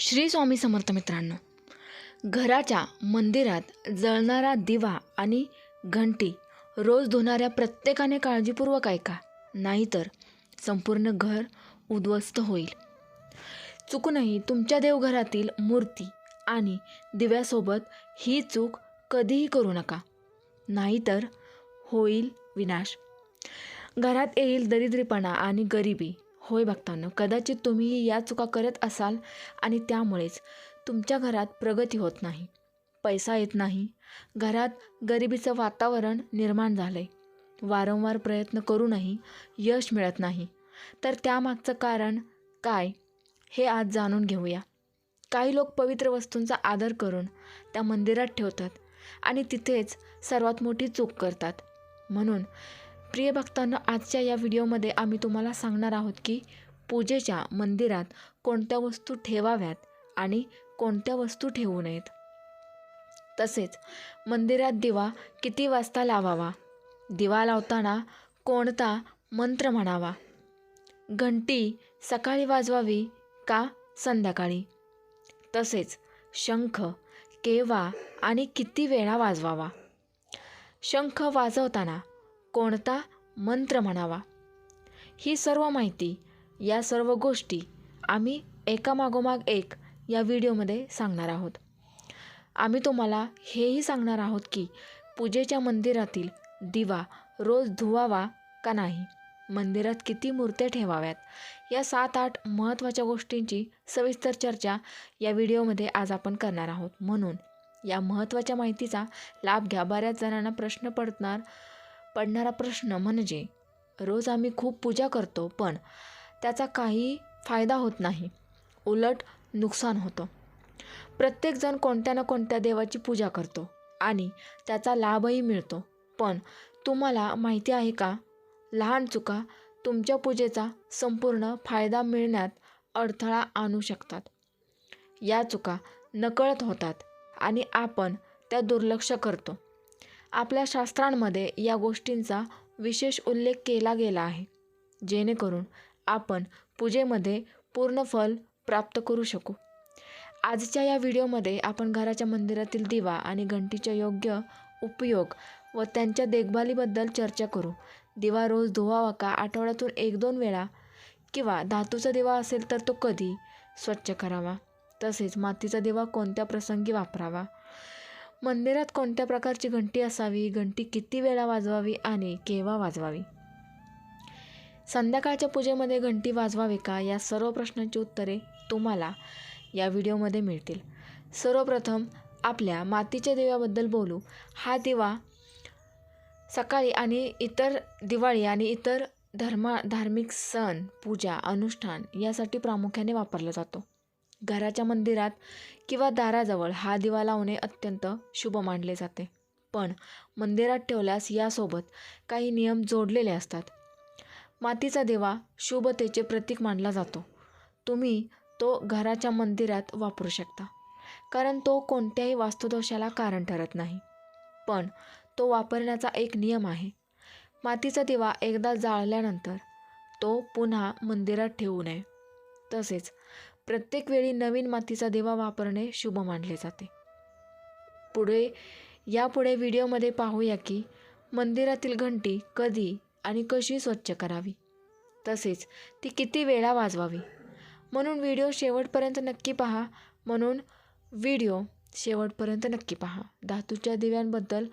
श्री स्वामी समर्थ मित्रांनो घराच्या मंदिरात जळणारा दिवा आणि घंटी रोज धुणाऱ्या प्रत्येकाने काळजीपूर्वक ऐका नाहीतर संपूर्ण घर उद्ध्वस्त होईल. चुकूनही तुमच्या देवघरातील मूर्ती आणि दिव्यासोबत ही चूक कधीही करू नका नाहीतर होईल विनाश. घरात येईल दरिद्रीपणा आणि गरिबी होय भक्तांनो कदाचित तुम्ही या चुका करत असाल आणि त्यामुळेच तुमच्या घरात प्रगती होत नाही पैसा येत नाही घरात गरिबीचं वातावरण निर्माण झालंय वारंवार प्रयत्न करूनही यश मिळत नाही. तर त्यामागचं कारण काय हे आज जाणून घेऊया. काही लोक पवित्र वस्तूंचा आदर करून त्या मंदिरात ठेवतात आणि तिथेच सर्वात मोठी चूक करतात. म्हणून प्रिय भक्तांना आजच्या या व्हिडिओमध्ये आम्ही तुम्हाला सांगणार आहोत की पूजेच्या मंदिरात कोणत्या वस्तू ठेवाव्यात आणि कोणत्या वस्तू ठेवू नयेत. तसेच मंदिरात दिवा किती वाजता लावावा? दिवा लावताना कोणता मंत्र म्हणावा? घंटी सकाळी वाजवावी का संध्याकाळी? तसेच शंख केव्हा आणि किती वेळा वाजवावा? शंख वाजवताना कोणता मंत्र म्हणावा? ही सर्व माहिती या सर्व गोष्टी आम्ही एकामागोमाग एक या व्हिडिओमध्ये सांगणार आहोत. आम्ही तुम्हाला हेही सांगणार आहोत की पूजेच्या मंदिरातील दिवा रोज धुवावा का नाही? मंदिरात किती मूर्त्या ठेवाव्यात? या सात आठ महत्त्वाच्या गोष्टींची सविस्तर चर्चा या व्हिडिओमध्ये आज आपण करणार आहोत. म्हणून या महत्त्वाच्या माहितीचा लाभ घ्या. बऱ्याच जणांना प्रश्न पडणार पडणारा प्रश्न म्हणजे रोज आम्ही खूप पूजा करतो पण त्याचा काही फायदा होत नाही. उलट नुकसान होतं. प्रत्येकजण कोणत्या ना कोणत्या देवाची पूजा करतो आणि त्याचा लाभही मिळतो. पण तुम्हाला माहिती आहे का? लहान चुका तुमच्या पूजेचा संपूर्ण फायदा मिळण्यात अडथळा आणू शकतात. या चुका नकळत होतात आणि आपण त्या दुर्लक्ष करतो. आपल्या शास्त्रांमध्ये या गोष्टींचा विशेष उल्लेख केला गेला आहे जेणेकरून आपण पूजेमध्ये पूर्ण फल प्राप्त करू शकू. आजच्या या व्हिडिओमध्ये आपण घराच्या मंदिरातील दिवा आणि घंटीचा योग्य उपयोग व त्यांच्या देखभालीबद्दल चर्चा करू. दिवा रोज धुवावा का आठवड्यातून एक दोन वेळा किंवा धातूचा दिवा असेल तर तो कधी स्वच्छ करावा तसेच मातीचा दिवा कोणत्या प्रसंगी वापरावा मंदिरात कोणत्या प्रकारची घंटी असावी? घंटी किती वेळा वाजवावी आणि केव्हा वाजवावी? संध्याकाळच्या पूजेमध्ये घंटी वाजवावी का? या सर्व प्रश्नांची उत्तरे तुम्हाला या व्हिडिओमध्ये मिळतील. सर्वप्रथम आपल्या मातीच्या दिव्याबद्दल बोलू. हा दिवा सकाळी आणि इतर दिवाळी आणि इतर धर्मा धार्मिक सण पूजा अनुष्ठान यासाठी प्रामुख्याने वापरला जातो. घराच्या मंदिरात किंवा दाराजवळ हा दिवा लावणे अत्यंत शुभ मानले जाते. पण मंदिरात ठेवल्यास यासोबत काही नियम जोडलेले असतात. मातीचा दिवा शुभतेचे प्रतीक मानला जातो. तुम्ही तो घराच्या मंदिरात वापरू शकता. कारण तो कोणत्याही वास्तुदोषाला कारण ठरत नाही. पण तो वापरण्याचा एक नियम आहे. मातीचा दिवा एकदा जाळल्यानंतर तो पुन्हा मंदिरात ठेवू नये. तसेच प्रत्येक वेळी नवीन मातीचा दिवा वापरणे शुभ मानले जाते. पुढे यापुढे व्हिडिओमध्ये पाहूया की मंदिरातील घंटी कधी आणि कशी स्वच्छ करावी. तसेच ती किती वेळा वाजवावी. म्हणून व्हिडिओ शेवटपर्यंत नक्की पहा. म्हणून व्हिडिओ शेवटपर्यंत नक्की पहा. धातूच्या दिव्यांबद्दल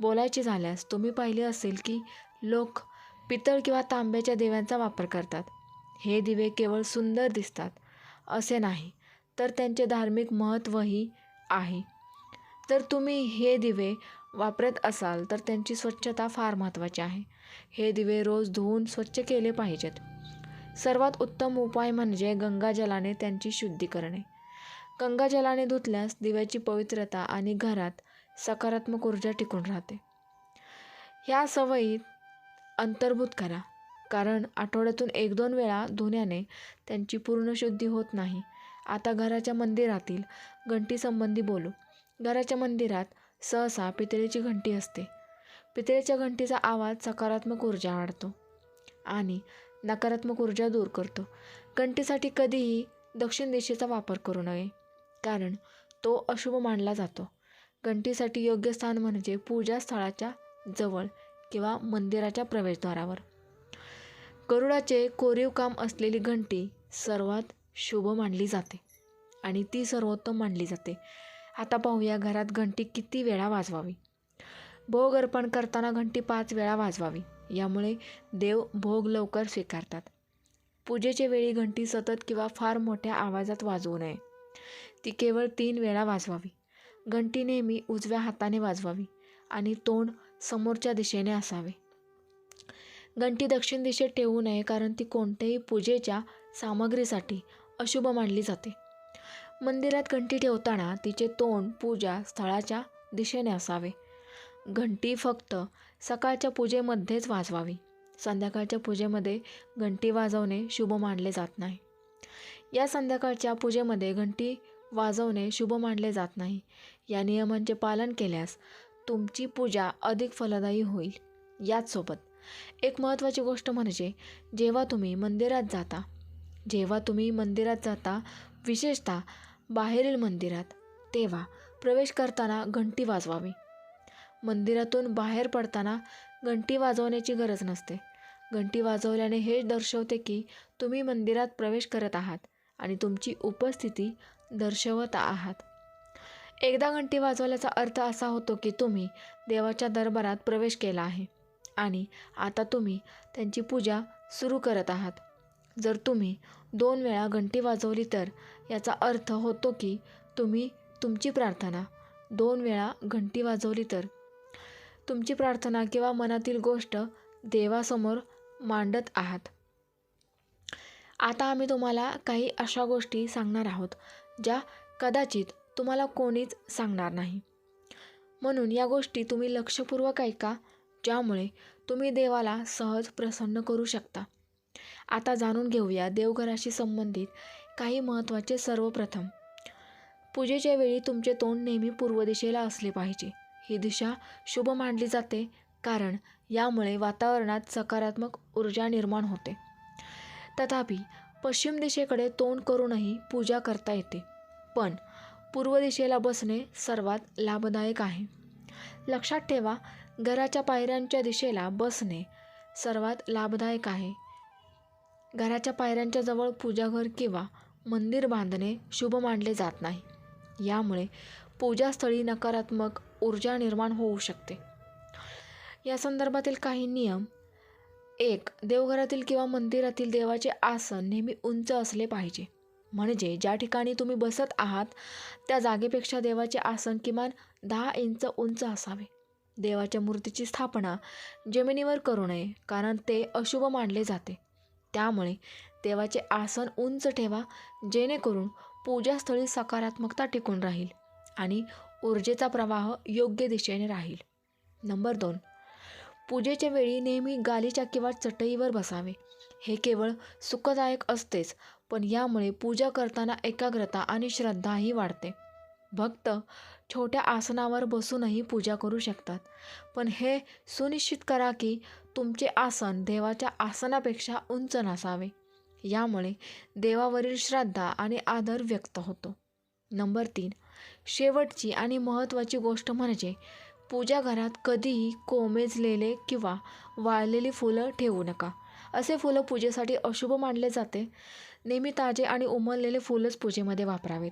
बोलायचे झाल्यास तुम्ही पाहिले असेल की लोक पितळ किंवा तांब्याच्या दिव्यांचा वापर करतात. हे दिवे केवळ सुंदर दिसतात. असे नाही. तर त्यांचे धार्मिक महत्त्वही आहे. जर तुम्ही हे दिवे वापरत असाल तर त्यांची स्वच्छता फार महत्त्वाची आहे. हे दिवे रोज धुवून स्वच्छ केले पाहिजेत. सर्वात उत्तम उपाय म्हणजे गंगाजलाने त्यांची शुद्धी करणे. गंगाजलाने धुतल्यास दिव्याची पवित्रता आणि घरात सकारात्मक ऊर्जा टिकून राहते. ह्या सवयीत अंतर्भूत करा. कारण आठवड्यातून एक दोन वेळा धुण्याने त्यांची पूर्ण शुद्धी होत नाही. आता घराच्या मंदिरातील घंटीसंबंधी बोलू. घराच्या मंदिरात सहसा पितळेची घंटी असते. पितळेच्या घंटीचा आवाज सकारात्मक ऊर्जा आणतो आणि नकारात्मक ऊर्जा दूर करतो. घंटीसाठी कधीही दक्षिण दिशेचा वापर करू नये कारण तो अशुभ मानला जातो. घंटीसाठी योग्य स्थान म्हणजे पूजा स्थळाच्या जवळ किंवा मंदिराच्या प्रवेशद्वारावर. गरुडाचे कोरीव काम असलेली घंटी सर्वात शुभ मानली जाते आणि ती सर्वोत्तम मानली जाते. आता पाहूया घरात घंटी किती वेळा वाजवावी. भोग अर्पण करताना घंटी पाच वेळा वाजवावी. यामुळे देव भोग लवकर स्वीकारतात. पूजेच्या वेळी घंटी सतत किंवा फार मोठ्या आवाजात वाजवू नये. ती केवळ तीन वेळा वाजवावी. घंटी नेहमी उजव्या हाताने वाजवावी आणि तोंड समोरच्या दिशेने असावे. घंटी दक्षिण दिशेत ठेवू नये कारण ती कोणत्याही पूजेच्या सामग्रीसाठी अशुभ मानली जाते. मंदिरात घंटी ठेवताना तिचे तोंड पूजा स्थळाच्या दिशेने असावे. घंटी फक्त सकाळच्या पूजेमध्येच वाजवावी. संध्याकाळच्या पूजेमध्ये घंटी वाजवणे शुभ मानले जात नाही. या संध्याकाळच्या पूजेमध्ये घंटी वाजवणे शुभ मानले जात नाही. या नियमांचे पालन केल्यास तुमची पूजा अधिक फलदायी होईल. याचसोबत एक महत्त्वाची गोष्ट म्हणजे जेव्हा तुम्ही मंदिरात जाता जेव्हा तुम्ही मंदिरात जाता विशेषतः बाहेरील मंदिरात तेव्हा प्रवेश करताना घंटी वाजवावी. मंदिरातून बाहेर पडताना घंटी वाजवण्याची गरज नसते. घंटी वाजवल्याने हे दर्शवते की तुम्ही मंदिरात प्रवेश करत आहात आणि तुमची उपस्थिती दर्शवत आहात. एकदा घंटी वाजवल्याचा अर्थ असा होतो की तुम्ही देवाच्या दरबारात प्रवेश केला आहे. आणि आता तुम्ही त्यांची पूजा सुरू करत आहात. जर तुम्ही दोन वेळा घंटी वाजवली तर याचा अर्थ होतो की तुम्ही तुमची प्रार्थना दोन वेळा घंटी वाजवली तर. तुमची प्रार्थना किंवा मनातील गोष्ट देवासमोर मांडत आहात. आता आम्ही तुम्हाला काही अशा गोष्टी सांगणार आहोत ज्या कदाचित तुम्हाला कोणीच सांगणार नाही. म्हणून या गोष्टी तुम्ही लक्षपूर्वक ऐका ज्यामुळे तुम्ही देवाला सहज प्रसन्न करू शकता. आता जाणून घेऊया देवघराशी संबंधित काही महत्त्वाचे सर्वप्रथम. पूजेच्या वेळी तुमचे तोंड नेहमी पूर्व दिशेला असले पाहिजे. ही दिशा शुभ मानली जाते कारण यामुळे वातावरणात सकारात्मक ऊर्जा निर्माण होते. तथापि पश्चिम दिशेकडे तोंड करूनही पूजा करता येते. पण पूर्व दिशेला बसणे सर्वात लाभदायक आहे. लक्षात ठेवा घराच्या पायऱ्यांच्या दिशेला बसणे सर्वात लाभदायक आहे. घराच्या पायऱ्यांच्या जवळ पूजाघर किंवा मंदिर बांधणे शुभ मानले जात नाही. यामुळे पूजास्थळी नकारात्मक ऊर्जा निर्माण होऊ शकते. या संदर्भातील काही नियम. एक देवघरातील किंवा मंदिरातील देवाचे आसन नेहमी उंच असले पाहिजे. म्हणजे ज्या ठिकाणी तुम्ही बसत आहात त्या जागेपेक्षा देवाचे आसन किमान दहा इंच उंच असावे. देवाच्या मूर्तीची स्थापना जमिनीवर करू नये कारण ते अशुभ मानले जाते. त्यामुळे देवाचे आसन उंच ठेवा जेणेकरून पूजास्थळी सकारात्मकता टिकून राहील आणि ऊर्जेचा प्रवाह योग्य दिशेने राहील. नंबर दोन. पूजेच्या वेळी नेहमी गालीच्या किंवा चटईवर बसावे. हे केवळ सुखदायक असतेच पण यामुळे पूजा करताना एकाग्रता आणि श्रद्धाही वाढते. भक्त छोट्या आसनावर बसूनही पूजा करू शकतात. पण हे सुनिश्चित करा की तुमचे आसन देवाच्या आसनापेक्षा उंच नसावे. यामुळे देवावरील श्रद्धा आणि आदर व्यक्त होतो. नंबर तीन. शेवटची आणि महत्त्वाची गोष्ट म्हणजे पूजा घरात कधीही कोमेजलेले किंवा वाळलेली फुलं ठेवू नका. असे फुलं पूजेसाठी अशुभ मानले जाते. नेहमी ताजे आणि उमललेले फुलंच पूजेमध्ये वापरावेत.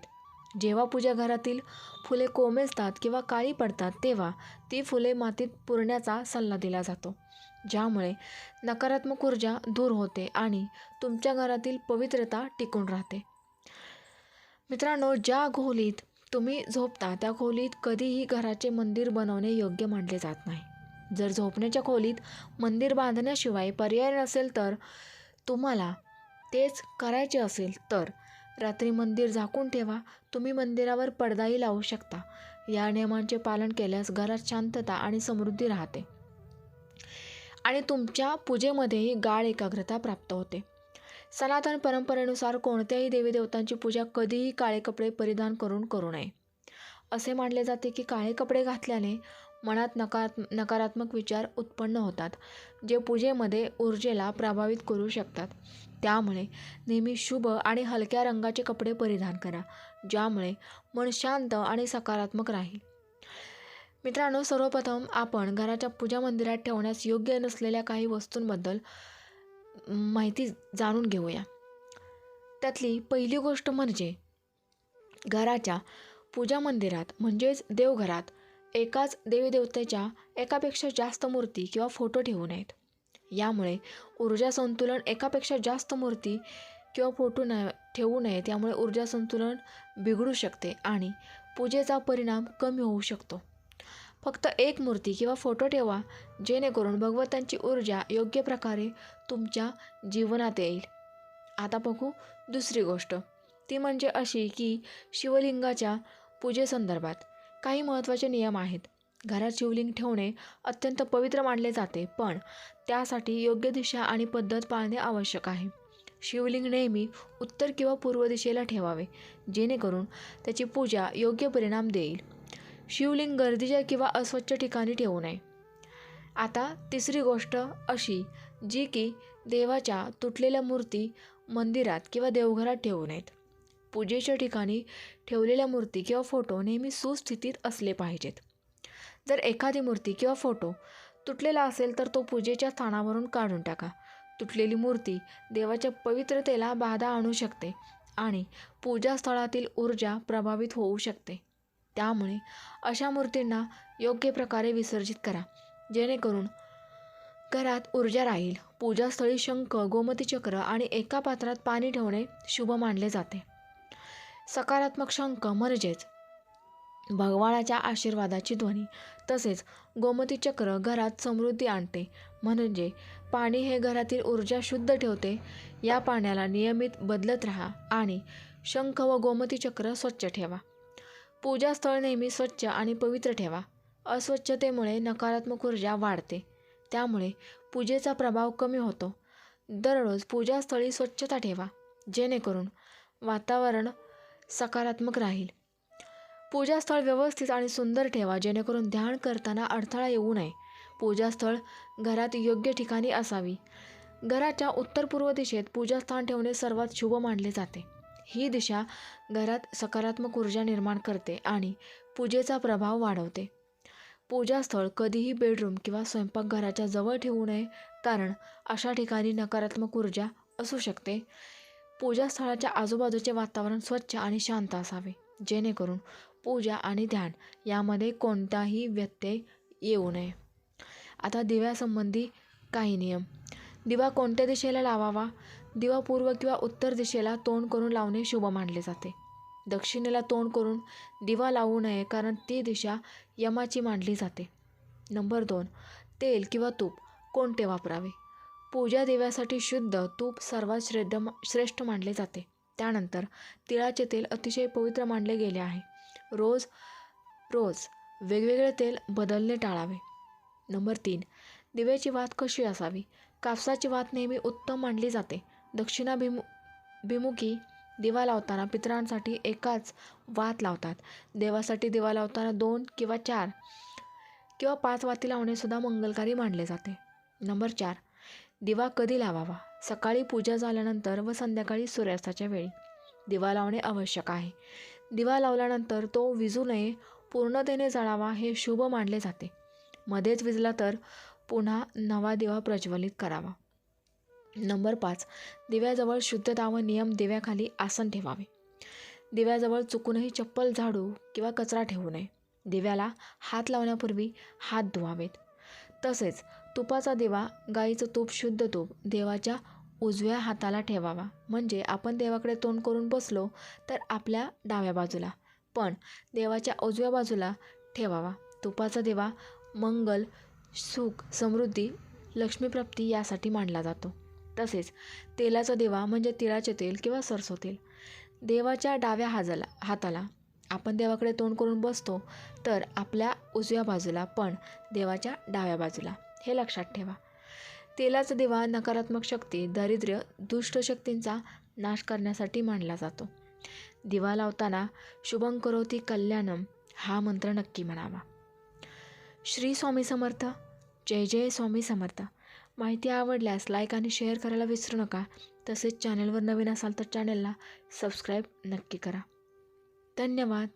जेव्हा पूजा घरातील फुले कोमेजतात किंवा काळी पडतात तेव्हा ती फुले मातीत पुरण्याचा सल्ला दिला जातो ज्यामुळे नकारात्मक ऊर्जा दूर होते आणि तुमच्या घरातील पवित्रता टिकून राहते. मित्रांनो ज्या खोलीत तुम्ही झोपता त्या खोलीत कधीही घराचे मंदिर बनवणे योग्य मानले जात नाही. जर झोपण्याच्या खोलीत मंदिर बांधण्याशिवाय पर्याय नसेल तर तुम्हाला तेच करायचे असेल तर रात्री मंदिर झाकून ठेवा. तुम्ही मंदिरावर पडदाही लावू शकता. या नियमांचे पालन केल्यास घरात शांतता आणि समृद्धी राहते. आणि तुमच्या पूजेमध्येही गाळ एकाग्रता प्राप्त होते. सनातन परंपरेनुसार कोणत्याही देवी देवतांची पूजा कधीही काळे कपडे परिधान करून करू नये. असे मानले जाते की काळे कपडे घातल्याने मनात नकार नकारात्मक विचार उत्पन्न होतात जे पूजेमध्ये ऊर्जेला प्रभावित करू शकतात. त्यामुळे नेहमी शुभ आणि हलक्या रंगाचे कपडे परिधान करा ज्यामुळे मन शांत आणि सकारात्मक राहील. मित्रांनो सर्वप्रथम आपण घराच्या पूजा मंदिरात ठेवण्यास योग्य नसलेल्या काही वस्तूंबद्दल माहिती जाणून घेऊया. त्यातली पहिली गोष्ट म्हणजे घराच्या पूजा मंदिरात म्हणजेच देवघरात एकाच देवी देवतेच्या एकापेक्षा जास्त मूर्ती किंवा फोटो ठेवू नयेत. यामुळे ऊर्जा संतुलन एकापेक्षा जास्त मूर्ती किंवा फोटो न ठेवू नये त्यामुळे ऊर्जा संतुलन बिघडू शकते आणि पूजेचा परिणाम कमी होऊ शकतो. फक्त एक मूर्ती किंवा फोटो ठेवा जेणेकरून भगवंतांची ऊर्जा योग्य प्रकारे तुमच्या जीवनात येईल. आता बघू दुसरी गोष्ट. ती म्हणजे अशी की शिवलिंगाच्या पूजेसंदर्भात काही महत्त्वाचे नियम आहेत. घरात शिवलिंग ठेवणे अत्यंत पवित्र मानले जाते पण त्यासाठी योग्य दिशा आणि पद्धत पाळणे आवश्यक आहे. शिवलिंग नेहमी उत्तर किंवा पूर्व दिशेला ठेवावे जेणेकरून त्याची पूजा योग्य परिणाम देईल. शिवलिंग गर्दीच्या किंवा अस्वच्छ ठिकाणी ठेवू नये. आता तिसरी गोष्ट अशी जी की देवाच्या तुटलेल्या मूर्ती मंदिरात किंवा देवघरात ठेवू नयेत. पूजेच्या ठिकाणी ठेवलेल्या मूर्ती किंवा फोटो नेहमी सुस्थितीत असले पाहिजेत. जर एखादी मूर्ती किंवा फोटो तुटलेला असेल तर तो पूजेच्या स्थानावरून काढून टाका. तुटलेली मूर्ती देवाच्या पवित्रतेला बाधा आणू शकते आणि पूजास्थळातील ऊर्जा प्रभावित होऊ शकते. त्यामुळे अशा मूर्तींना योग्य प्रकारे विसर्जित करा. जेणेकरून घरात ऊर्जा राहील. पूजास्थळी शंख गोमती चक्र आणि एका पात्रात पाणी ठेवणे शुभ मानले जाते. सकारात्मक शंख म्हणजेच भगवानाच्या आशीर्वादाची ध्वनी तसेच गोमती चक्र घरात समृद्धी आणते. म्हणजे पाणी हे घरातील ऊर्जा शुद्ध ठेवते. या पाण्याला नियमित बदलत राहा आणि शंख व गोमती चक्र स्वच्छ ठेवा. पूजास्थळ नेहमी स्वच्छ आणि पवित्र ठेवा. अस्वच्छतेमुळे नकारात्मक ऊर्जा वाढते. त्यामुळे पूजेचा प्रभाव कमी होतो. दररोज पूजास्थळी स्वच्छता ठेवा. जेणेकरून वातावरण सकारात्मक राहील. पूजास्थळ व्यवस्थित आणि सुंदर ठेवा जेणेकरून ध्यान करताना अडथळा येऊ नये. पूजास्थळ घरात योग्य ठिकाणी असावी. घराच्या उत्तर पूर्व दिशेत पूजास्थान ठेवणे सर्वात शुभ मानले जाते. ही दिशा घरात सकारात्मक ऊर्जा निर्माण करते आणि पूजेचा प्रभाव वाढवते. पूजास्थळ कधीही बेडरूम किंवा स्वयंपाकघराच्या जवळ ठेवू नये कारण अशा ठिकाणी नकारात्मक ऊर्जा असू शकते. पूजास्थळाच्या आजूबाजूचे वातावरण स्वच्छ आणि शांत असावे जेणेकरून पूजा आणि ध्यान यामध्ये कोणताही व्यत्यय येऊ नये. आता दिव्यासंबंधी काही नियम. दिवा कोणत्या दिशेला लावावा? दिवा पूर्व किंवा उत्तर दिशेला तोंड करून लावणे शुभ मानले जाते. दक्षिणेला तोंड करून दिवा लावू नये कारण ती दिशा यमाची मानली जाते. नंबर दोन. तेल किंवा तूप कोणते वापरावे? पूजा दिव्यासाठी शुद्ध तूप सर्वात श्रेद्ध श्रेष्ठ मानले जाते. त्यानंतर तिळाचे तेल अतिशय पवित्र मानले गेले आहे. रोज रोज वेगवेगळे तेल बदलणे टाळावे. नंबर तीन दिव्याची वात कशी असावी? कापसाची वात नेहमी उत्तम मानली जाते. दक्षिणाभिमु भिमुखी दिवा लावताना पितरांसाठी एकाच वात लावतात. देवासाठी दिवा लावताना दोन किंवा चार किंवा पाच वाती लावणेसुद्धा मंगलकारी मानले जाते. नंबर चार दिवा कधी लावावा? सकाळी पूजा झाल्यानंतर व संध्याकाळी सूर्यास्ताच्या वेळी. दिवा लावणे आवश्यक आहे. दिवा लावल्यानंतर तो विजू नये पूर्णतेने जळावा हे शुभ मानले जाते. मध्येच विजला तर पुन्हा नवा दिवा प्रज्वलित करावा. नंबर पाच. दिव्याजवळ शुद्धता व नियम दिव्याखाली आसन ठेवावे. दिव्याजवळ चुकूनही चप्पल झाडू किंवा कचरा ठेवू नये. दिव्याला हात लावण्यापूर्वी हात धुवावेत. तसेच तुपाचा दिवा गाईचं तूप शुद्ध तूप देवाच्या उजव्या हाताला ठेवावा. म्हणजे आपण देवाकडे तोंड करून बसलो तर आपल्या डाव्या बाजूला. पण देवाच्या उजव्या बाजूला ठेवावा. तुपाचा दिवा मंगल सुख समृद्धी लक्ष्मीप्राप्ती यासाठी मानला जातो. तसेच तेलाचा दिवा म्हणजे तिळाचे तेल किंवा सरसो तेल. देवाच्या डाव्या हाजाला हाताला आपण देवाकडे तोंड करून बसतो तर आपल्या उजव्या बाजूला पण देवाच्या डाव्या बाजूला. हे लक्षात ठेवा. तेलाचा दिवा नकारात्मक शक्ती दारिद्र्य दुष्ट शक्तींचा नाश करण्यासाठी मानला जातो. दिवा लावताना शुभं करोती कल्याणम हा मंत्र नक्की म्हणावा. श्री स्वामी समर्थ जय जय स्वामी समर्थ. माहिती आवडल्यास लाईक आणि शेअर करायला विसरू नका. तसेच चॅनलवर नवीन असाल तर चॅनलला सबस्क्राईब नक्की करा. धन्यवाद.